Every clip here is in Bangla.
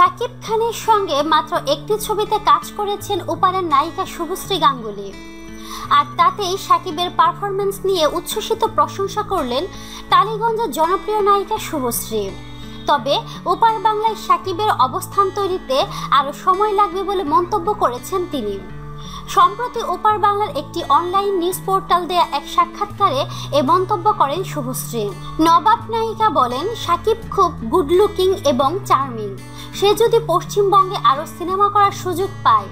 শাকিব খানের সঙ্গে মাত্র একটি ছবিতে কাজ করেছেন ওপারের নায়িকা শুভশ্রী গাঙ্গুলি। আর তাতেই শাকিবের পারফরমেন্স নিয়ে উচ্ছ্বসিত প্রশংসা করলেন টালিগঞ্জের জনপ্রিয় নায়িকা শুভশ্রী। তবে ওপার বাংলায় শাকিবের অবস্থান তৈরিতে আরও সময় লাগবে বলে মন্তব্য করেছেন তিনি। সম্প্রতি ওপার বাংলার একটি অনলাইন নিউজ পোর্টাল দেয়া এক সাক্ষাৎকারে এ মন্তব্য করেন শুভশ্রী। নবাব নায়িকা বলেন, সাকিব খুব গুড লুকিং এবং চার্মিং সে যদি পশ্চিমবঙ্গে আরও সিনেমা করার সুযোগ পায়,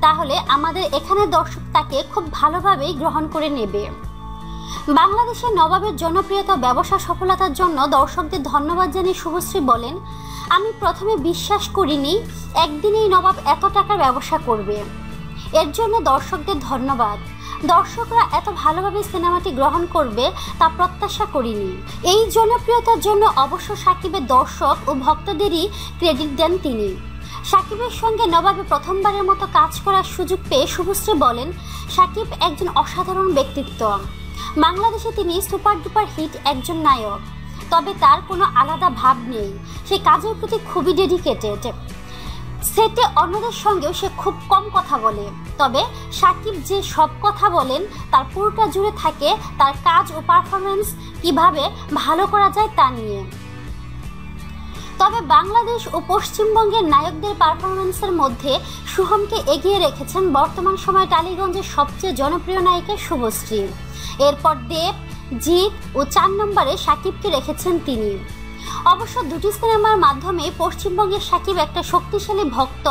তাহলে আমাদের এখানে দর্শক তাকে খুব ভালোভাবেই গ্রহণ করে নেবে। বাংলাদেশে নবাবের জনপ্রিয়তা, ব্যবসা সফলতার জন্য দর্শকদের ধন্যবাদ জানিয়ে শুভশ্রী বলেন, আমি প্রথমে বিশ্বাস করিনি একদিনেই নবাব এত টাকার ব্যবসা করবে। এর জন্য দর্শকদের ধন্যবাদ। দর্শকরা এত ভালোভাবে সিনেমাটি গ্রহণ করবে তা প্রত্যাশা করিনি। এই জনপ্রিয়তার জন্য অবশ্য সাকিবের দর্শক ও ভক্তদেরই ক্রেডিট দেন তিনি। সাকিবের সঙ্গে নবাবে প্রথমবারের মতো কাজ করার সুযোগ পেয়ে শুভশ্রী বলেন, সাকিব একজন অসাধারণ ব্যক্তিত্ব। বাংলাদেশে তিনি সুপার ডুপার হিট একজন নায়ক। তবে তার কোনো আলাদা ভাব নেই। সে কাজের প্রতি খুবই ডেডিকেটেড সেটে অন্যদের সঙ্গেও সে খুব কম কথা বলে। তবে সাকিব যে সব কথা বলেন, তার পুরোটা জুড়ে থাকে তার কাজ ও পারফরমেন্স কীভাবে ভালো করা যায় তা নিয়ে। তবে বাংলাদেশ ও পশ্চিমবঙ্গের নায়কদের পারফরমেন্সের মধ্যে সুহমকে এগিয়ে রেখেছেন বর্তমান সময়ে টালিগঞ্জের সবচেয়ে জনপ্রিয় নায়িকা শুভশ্রী। এরপর দেব, জিৎ ও চার নম্বরে সাকিবকে রেখেছেন তিনি। অবশ্য দুটি সিনেমার মাধ্যমে পশ্চিমবঙ্গের সাকিব একটা শক্তিশালী ভক্ত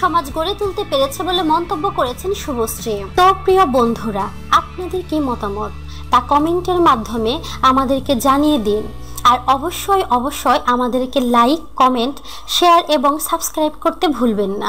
সমাজ গড়ে তুলতে পেরেছে বলে মন্তব্য করেছেন শুভশ্রী। তো প্রিয় বন্ধুরা, আপনাদের কি মতামত? তা কমেন্টের মাধ্যমে আমাদেরকে জানিয়ে দিন। আর অবশ্যই অবশ্যই আমাদেরকে লাইক, কমেন্ট, শেয়ার এবং সাবস্ক্রাইব করতে ভুলবেন না।